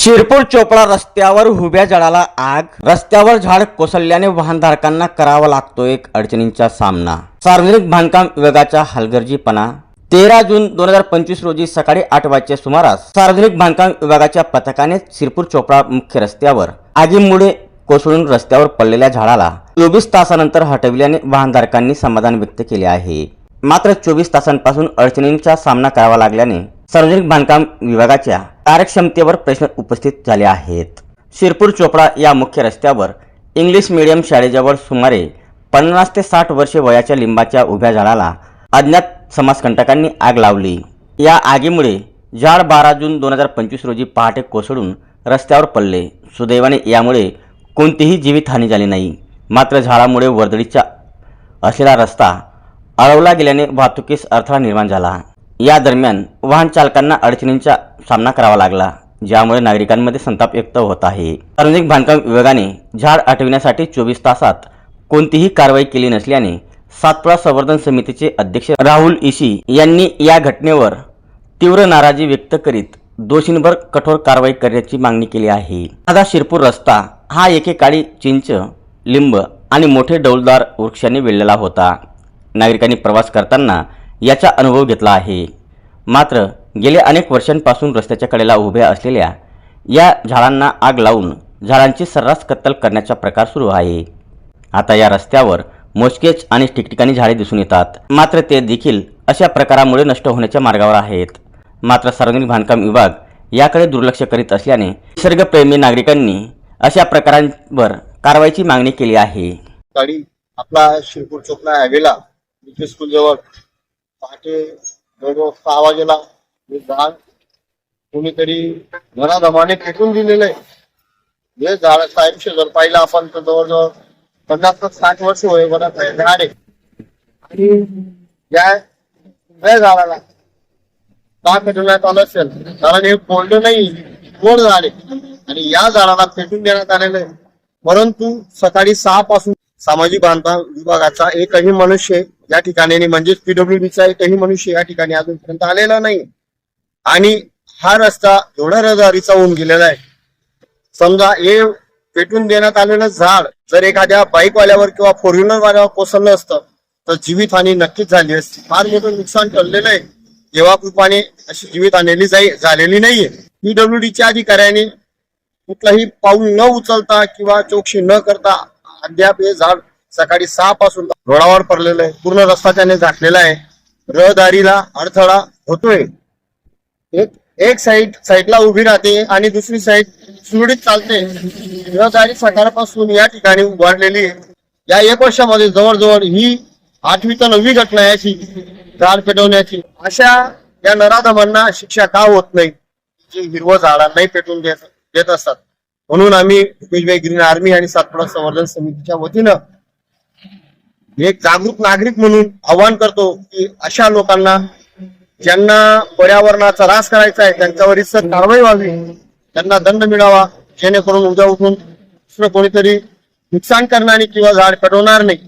शिरपूर चोपडा रस्त्यावर हुब्या झाडाला आग. रस्त्यावर झाड कोसळल्याने वाहनधारकांना करावा लागतो एक अडचणींचा सामना. सार्वजनिक बांधकाम विभागाचा हलगर्जीपणा. तेरा जून दोन हजार पंचवीस रोजी सकाळी आठ वाजच्या सुमारास सार्वजनिक बांधकाम विभागाच्या पथकाने शिरपूर चोपडा मुख्य रस्त्यावर आगीमुळे कोसळून रस्त्यावर पडलेल्या झाडाला चोवीस तासानंतर हटविल्याने वाहनधारकांनी समाधान व्यक्त केले आहे. मात्र चोवीस तासांपासून अडचणींचा सामना करावा लागल्याने सार्वजनिक बांधकाम विभागाच्या कार्यक्षमतेवर प्रश्न उपस्थित झाले आहेत. शिरपूर चोपडा या मुख्य रस्त्यावर इंग्लिश मीडियम शाळेजवळ सुमारे पन्नास ते साठ वर्षे वयाच्या लिंबाच्या उभ्या झाडाला अज्ञात समाजकंटकांनी आग लावली. या आगीमुळे झाड बारा जून दोन हजार पंचवीस रोजी पहाटे कोसळून रस्त्यावर पडले. सुदैवाने यामुळे कोणतीही जीवितहानी झाली नाही. मात्र झाडामुळे वर्दळीचा असलेला रस्ता अडवला गेल्याने वाहतुकीस अडथळा निर्माण झाला. या दरम्यान वाहन चालकांना अडचणींचा सामना करावा लागला ज्यामुळे नागरिकांमध्ये संताप व्यक्त होत आहे. सार्वजनिक बांधकाम विभागाने झाड आटविण्यासाठी चोवीस तासात कोणतीही कारवाई केली नसल्याने सातपुडा संवर्धन समितीचे अध्यक्ष राहुल इशी यांनी या घटनेवर तीव्र नाराजी व्यक्त करीत दोषींवर कठोर कारवाई करण्याची मागणी केली आहे. साधा शिरपूर रस्ता हा एकेकाळी चिंच लिंब आणि मोठे डौलदार वृक्षांनी वेढलेला होता. नागरिकांनी प्रवास करताना याचा अनुभव घेतला आहे. मात्र गेल्या अनेक वर्षांपासून रस्त्याच्या कडेला उभ्या असलेल्या या झाडांना आग लावून झाडांची सर्रास कत्तल करण्याचा प्रकार सुरू आहे. आता या रस्त्यावर मोजकेच आणि ठिकठिकाणी झाडे दिसून येतात. मात्र ते देखील अशा प्रकारामुळे नष्ट होण्याच्या मार्गावर आहेत. मात्र सार्वजनिक बांधकाम विभाग याकडे दुर्लक्ष करीत असल्याने निसर्गप्रेमी नागरिकांनी अशा प्रकारांवर कारवाईची मागणी केली आहे. आपला शिरपूर चोपला हायवेला स्कूल जवळ पहाटे जवळजवळ सहा वाजेला हे झाड कोणीतरी घराधमाने फेकून दिलेलं आहे. हे झाड साहेब शेजार पाहिलं आपण तर जवळजवळ पन्नास ते साठ वर्ष होय बरं आहे झाड आहे. आणि या झाडाला का पेटवण्यात आलं असेल कारण हे कोल्ड नाही गोड झाड आहे. आणि या झाडाला पेटून देण्यात आलेलं आहे. परंतु सकाळी सहा पासून सामाजिक बांधकाम विभागाचा एकही मनुष्य या ठिकाणी नाही, म्हणजेच पीडब्ल्यूडीचा एकही मनुष्य या ठिकाणी अजूनपर्यंत आलेला नाही. आणि हा रस्ता एवढा रहदारीचा होऊन गेलेला आहे. समजा हे पेटून देण्यात आलेलं झाड जर एखाद्या बाईकवाल्यावर किंवा फोर व्हीलर वाल्यावर कोसळलं असतं तर जीवितहानी नक्कीच झाली असती. फार मोठं नुकसान ठरलेलं आहे. जेव्हा कृपाने अशी जीवितहानी जाई झालेली नाहीये. पीडब्ल्यूडीच्या अधिकाऱ्यांनी कुठलाही पाऊल न उचलता किंवा चौकशी न करता अद्याप हे झाड सकाळी सहा पासून रोडावर पडलेलं आहे. पूर्ण रस्ता त्याने झाकलेला आहे. रहदारीला अडथळा होतोय. एक एक साईड साईडला उभी राहते आणि दुसरी साईड सुरळीत चालते. रहदारी सकाळपासून या ठिकाणी उभारलेली आहे. या एक वर्षामध्ये जवळजवळ ही आठवी तर नववी घटना याची झाड पेटवण्याची. अशा या नराधमांना शिक्षा का होत नाही? जे हिरवं झाडांनाही पेटवून देत देत असतात. म्हणून आम्ही भूपेशभाई ग्रीन आर्मी आणि सातपुडा संवर्धन समितीच्या वतीनं एक जागरूक नागरिक म्हणून आवाहन करतो की अशा लोकांना ज्यांना पर्यावरणाचा रास करायचा आहे त्यांच्यावर इतर कारवाई व्हावी त्यांना दंड मिळावा जेणेकरून उद्या उठून दुसरं कोणीतरी नुकसान करणार नाही किंवा झाड पेटवणार नाही.